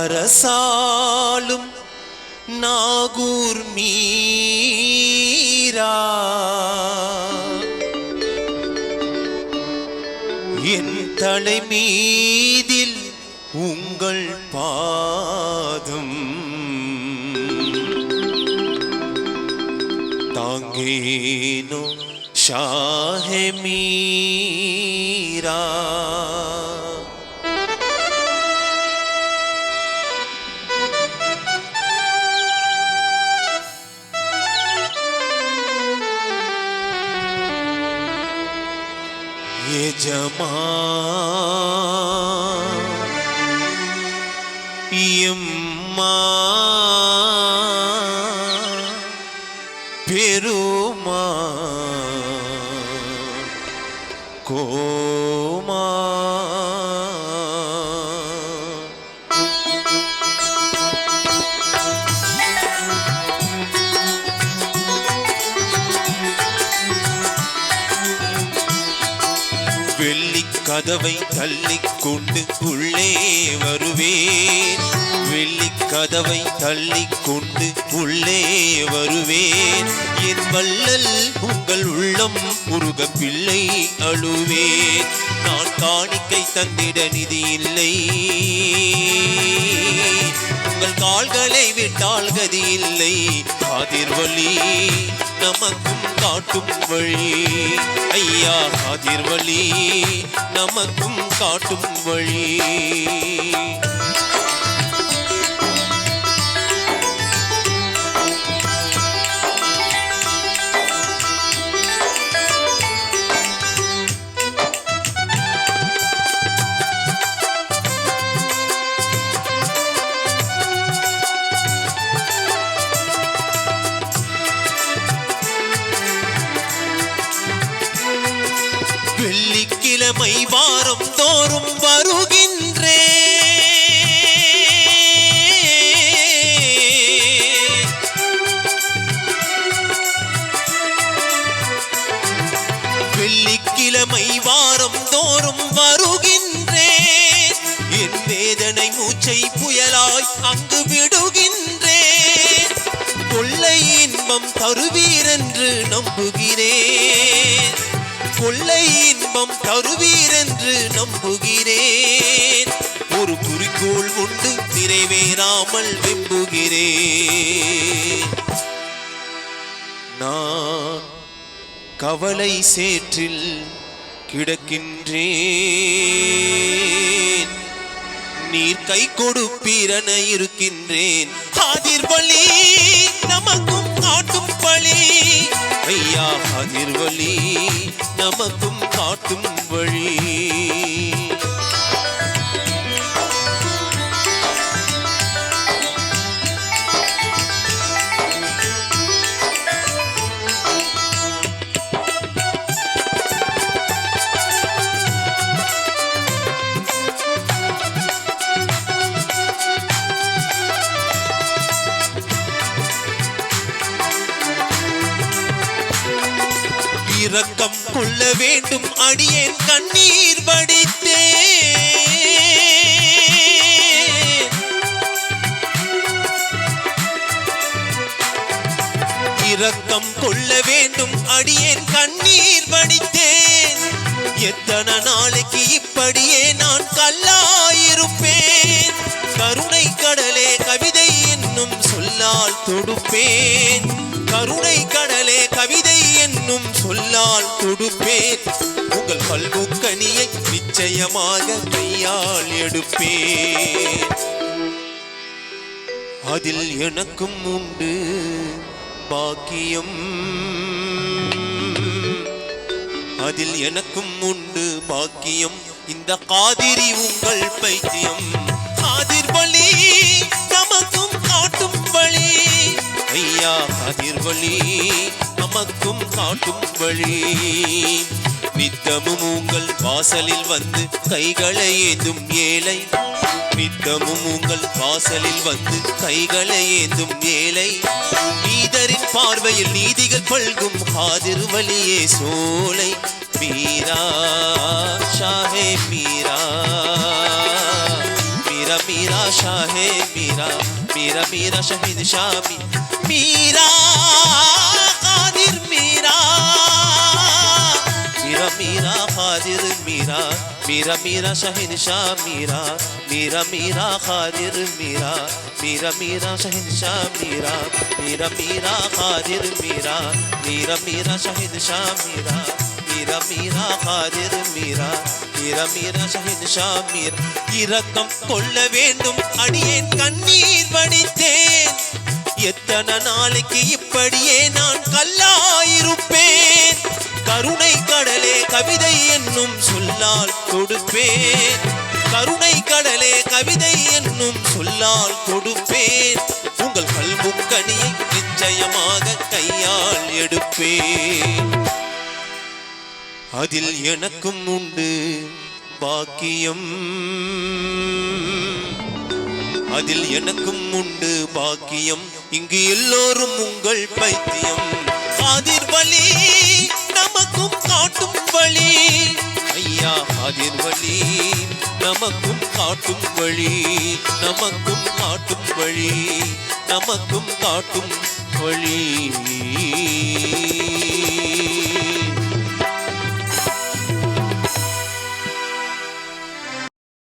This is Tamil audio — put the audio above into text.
அரசாலும் நாகூர் மீரா. என் தலைமீதில் உங்கள் பாதம். தாங்கேனோ ஷாஹே மீரா. எஜமா எம்மா பெருமா கோமா. கதவை தள்ளிக்கொண்டு உள்ளே வருவேன். வெள்ளி கதவை தள்ளிக் கொண்டு உள்ளே வருவேன். என் வள்ளல் உங்கள் உள்ளம் முருக பிள்ளை அழுவேன். நான் காணிக்கை தந்திட நிதி இல்லை. உங்கள் கால்களை விட்டால் கதி இல்லை. காதிர்வழி நமக்கும் காட்டும் வழி. ஐயா காதிர்வழி நமக்கும் காட்டும் வழி. வெள்ளிக்கிழமை வாரம் தோறும் வருகின்றே. வெள்ளிக்கிழமை வாரம் தோறும் வருகின்றேன் என் வேதனை மூச்சை புயலாய் அங்கு விடுகின்றேன் கொள்ளை இன்பம் தருவீரென்று நம்புகிறேன். கொள்ளை இன்பம் தருவீரென்று நம்புகிறேன். ஒரு குறிக்கோள் உண்டு நிறைவேறாமல் விம்புகிறேன். நான் கவலை சேற்றில் கிடக்கின்றேன். நீர் கை கொடுப்பீரன இருக்கின்றேன். ஆதிர்வழி நமக்கு காட்டும் பழி ஐயா ஆதிர்வழி நமக்கும் காட்டும் வழி. இரக்கம் கொள்ள வேண்டும். அடியேன் கண்ணீர் வடித்தே. இரக்கம் கொள்ள வேண்டும். அடியேன் கண்ணீர் வடித்தேன். எத்தனை நாளைக்கு இப்படியே நான் கல்லாயிருப்பேன். கருணை கடலே கவிதை என்னும் சொல்லால் தொடுப்பேன். கருணை சொல்லால் கொடுப்பேன். உங்கள் பல்முக்கணியை நிச்சயமாக கையால் எடுப்பேன். அதில் எனக்கும் உண்டு பாக்கியம். அதில் எனக்கும் உண்டு பாக்கியம். இந்த காதிரி உங்கள் பைத்தியம். காதிர் வழி நமக்கும் காட்டும் வழி. ஐயா காதிர் வழி நமக்கும் காட்டும் வழி. நித்தமும் உங்கள் வாசலில் வந்து கைகளை ஏந்தும் ஏழை. நித்தமும் உங்கள் வாசலில் வந்து கைகளை ஏந்தும் ஏழை. நீதரின் பார்வையில் நீதிகள் பல்கும் காதிருவலியே சோலை. மீரா ஷாஹே மீரா மீரா மீரா ஷாஹே மீரா மீரா மீரா ஷஹீத் ஷாமி. மீரா! मीरा खादिर मीरा मीरा मीरा शहन शाह मीरा मीरा मीरा खादिर मीरा मीरा मीरा शहन शाह मीरा मीरा मीरा खादिर मीरा मीरा मीरा शहन शाह मीरा मीरा मीரா காதிர் மீரா மீரா மீரா ஷஹித் ஷாமீர் இரக்கம் கொள்ள வேண்டும் அடியேன் கண்ணீர் வடித்தேன் எத்தனை நாளைக்கு இப்படியே நான் கல்லாயிருப்பேன் கருணை கடல் கவிதை என்னும் சொல்லால் கொடுப்பேன் கருணை கடலே கவிதை என்னும் சொல்லால் கொடுப்பேன் உங்கள் கல்முக்கணியை நிச்சயமாக கையால் எடுப்பேன். அதில் எனக்கும் உண்டு பாக்கியம். அதில் எனக்கும் உண்டு பாக்கியம். இங்கு எல்லோரும் உங்கள் பைத்தியம். அதிர்வலி காட்டும் வழி. ஐயா ஆதிர் வழி. நமக்கும் காட்டும் வழி. நமக்கும் காட்டும் வழி. நமக்கும் காட்டும் வழி.